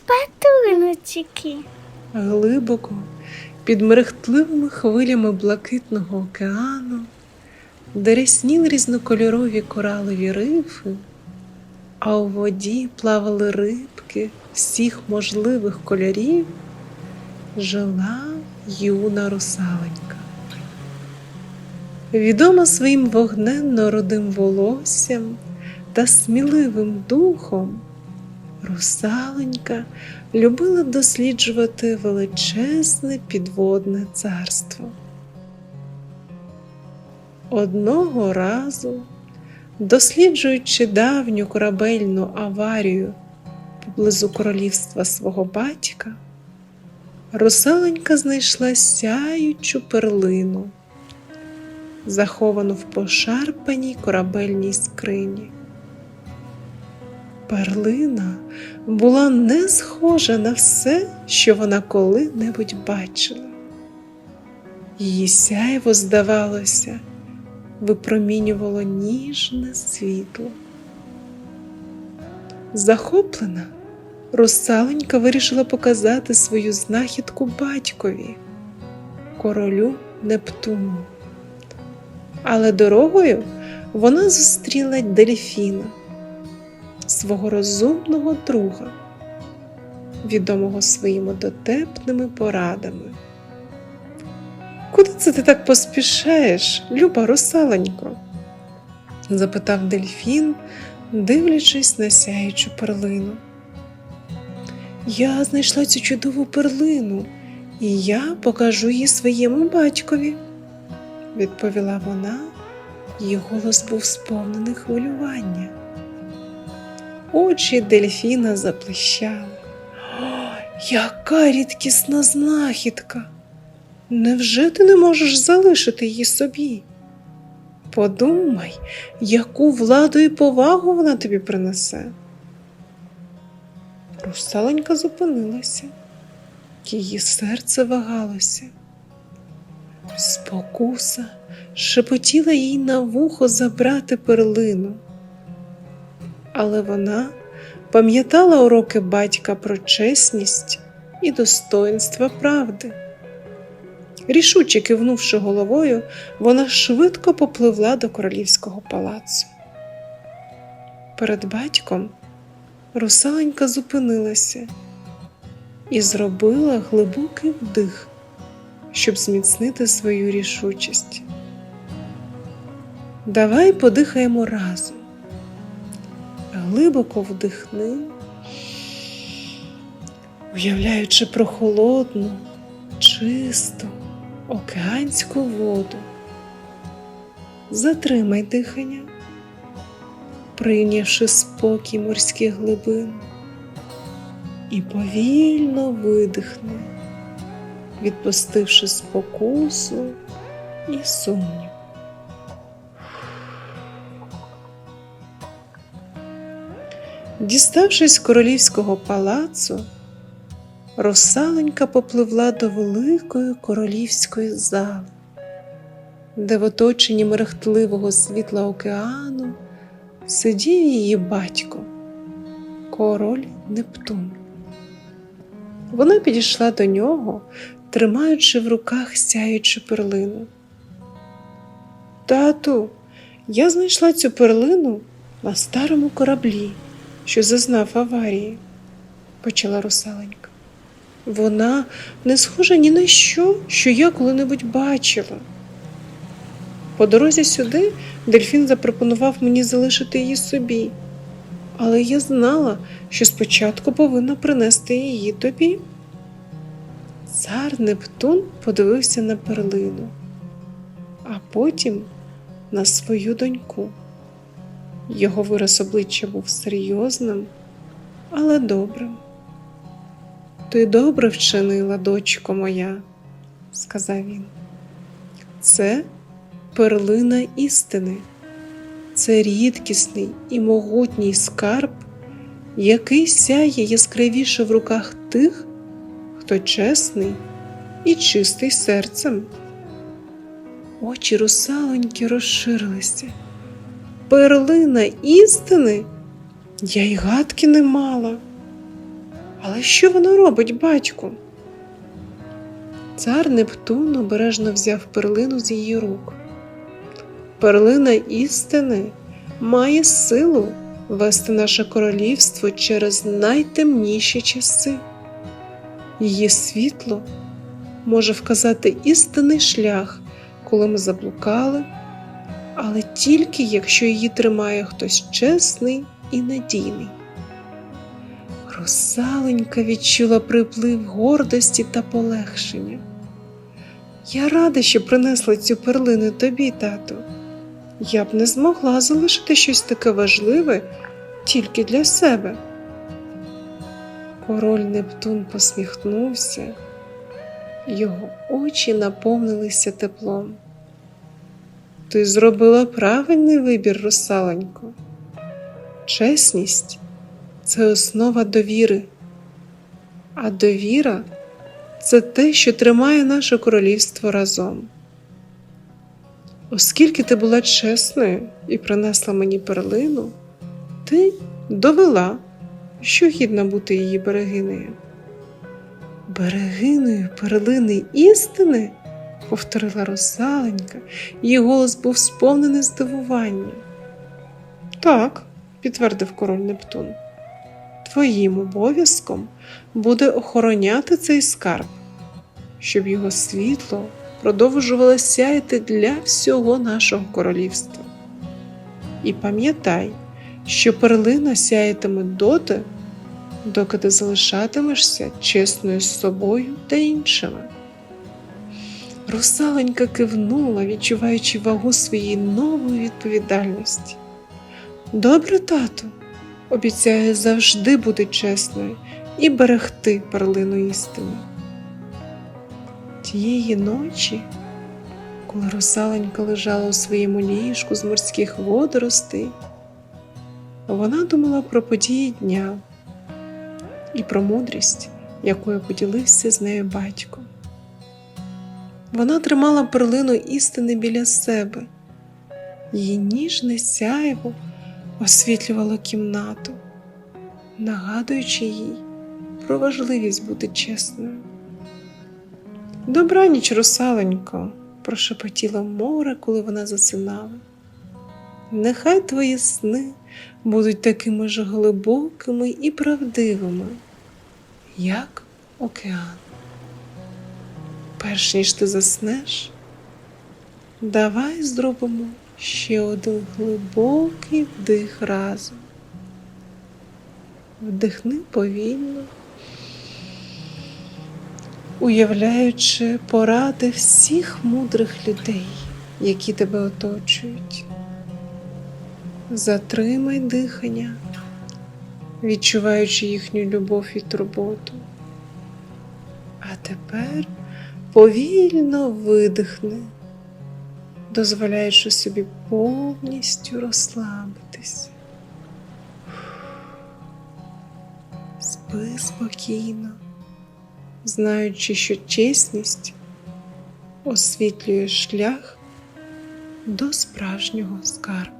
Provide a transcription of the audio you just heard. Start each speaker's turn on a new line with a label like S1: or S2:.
S1: шпатулочки.
S2: Глибоко, під мерехтливими хвилями блакитного океану, де рясніли різнокольорові коралові рифи, а у воді плавали рибки всіх можливих кольорів, жила юна русаленька. Відома своїм вогненно-родим волоссям та сміливим духом, русаленька любила досліджувати величезне підводне царство. Одного разу, досліджуючи давню корабельну аварію поблизу королівства свого батька, русаленька знайшла сяючу перлину, заховану в пошарпаній корабельній скрині. Перлина була не схожа на все, що вона коли-небудь бачила. Її сяйво, здавалося, випромінювало ніжне світло. Захоплена, русаленька вирішила показати свою знахідку батькові, королю Нептуну. Але дорогою вона зустріла дельфіна свого розумного друга, відомого своїми дотепними порадами. Куди це ти так поспішаєш, люба русаленько? запитав дельфін, дивлячись на сяючу перлину. Я знайшла цю чудову перлину, і я покажу її своєму батькові, відповіла вона, її голос був сповнений хвилювання. Очі дельфіна заплещали. «О, Яка рідкісна знахідка! Невже ти не можеш залишити її собі? Подумай, яку владу і повагу вона тобі принесе. Русаленька зупинилася, її серце вагалося. Спокуса шепотіла їй на вухо забрати перлину але вона пам'ятала уроки батька про чесність і достоинства правди. Рішуче кивнувши головою, вона швидко попливла до королівського палацу. Перед батьком русаленька зупинилася і зробила глибокий вдих, щоб зміцнити свою рішучість. Давай подихаємо разом глибоко вдихни, уявляючи прохолодну, чисту, океанську воду. Затримай дихання, прийнявши спокій морських глибин, і повільно видихни, відпустивши спокусу і сумнів. Діставшись королівського палацу, русаленька попливла до великої королівської зали, де в оточенні мерехтливого світла океану сидів її батько, король Нептун. Вона підійшла до нього, тримаючи в руках сяючу перлину. Тату, я знайшла цю перлину на старому кораблі що зазнав аварії, почала русаленька. Вона не схожа ні на що, що я коли-небудь бачила. По дорозі сюди дельфін запропонував мені залишити її собі, але я знала, що спочатку повинна принести її тобі. Цар Нептун подивився на перлину, а потім на свою доньку. Його вираз обличчя був серйозним, але добрим. Ти добре вчинила, дочко моя, сказав він. Це перлина істини, це рідкісний і могутній скарб, який сяє яскравіше в руках тих, хто чесний і чистий серцем. Очі русалоньки розширилися перлина істини? Я й гадки не мала. Але що вона робить, батьку? Цар Нептун обережно взяв перлину з її рук. Перлина істини має силу вести наше королівство через найтемніші часи. Її світло може вказати істинний шлях, коли ми заблукали, але тільки якщо її тримає хтось чесний і надійний. Русаленька відчула приплив гордості та полегшення. Я рада, що принесла цю перлину тобі, тату. Я б не змогла залишити щось таке важливе тільки для себе. Король Нептун посміхнувся, його очі наповнилися теплом. Ти зробила правильний вибір, русаленько. Чесність це основа довіри, а довіра це те, що тримає наше королівство разом. Оскільки ти була чесною і принесла мені перлину, ти довела, що гідна бути її берегинею. Берегиною перлини істини, повторила русаленька, її голос був сповнений здивування. Так, підтвердив король Нептун, твоїм обов'язком буде охороняти цей скарб, щоб його світло продовжувало сяяти для всього нашого королівства. І пам'ятай, що перлина сяятиме доти, доки ти залишатимешся чесною з собою та іншими. Русаленька кивнула, відчуваючи вагу своєї нової відповідальності. Добре, тату, обіцяю завжди бути чесною і берегти перлину істини. Тієї ночі, коли русаленька лежала у своєму ліжку з морських водоростей, вона думала про події дня і про мудрість, якою поділився з нею батько. Вона тримала перлину істини біля себе, її ніжне сяйво освітлювало кімнату, нагадуючи їй про важливість бути чесною. Добраніч, русаленько, прошепотіло море, коли вона засинала. Нехай твої сни будуть такими ж глибокими і правдивими, як океан. Перш ніж ти заснеш, давай зробимо ще один глибокий вдих разом. Вдихни повільно, уявляючи поради всіх мудрих людей, які тебе оточують. Затримай дихання, відчуваючи їхню любов і турботу. А тепер повільно видихни, дозволяючи собі повністю розслабитись. Спи спокійно, знаючи, що чесність освітлює шлях до справжнього скарбу.